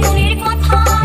মনের কথা।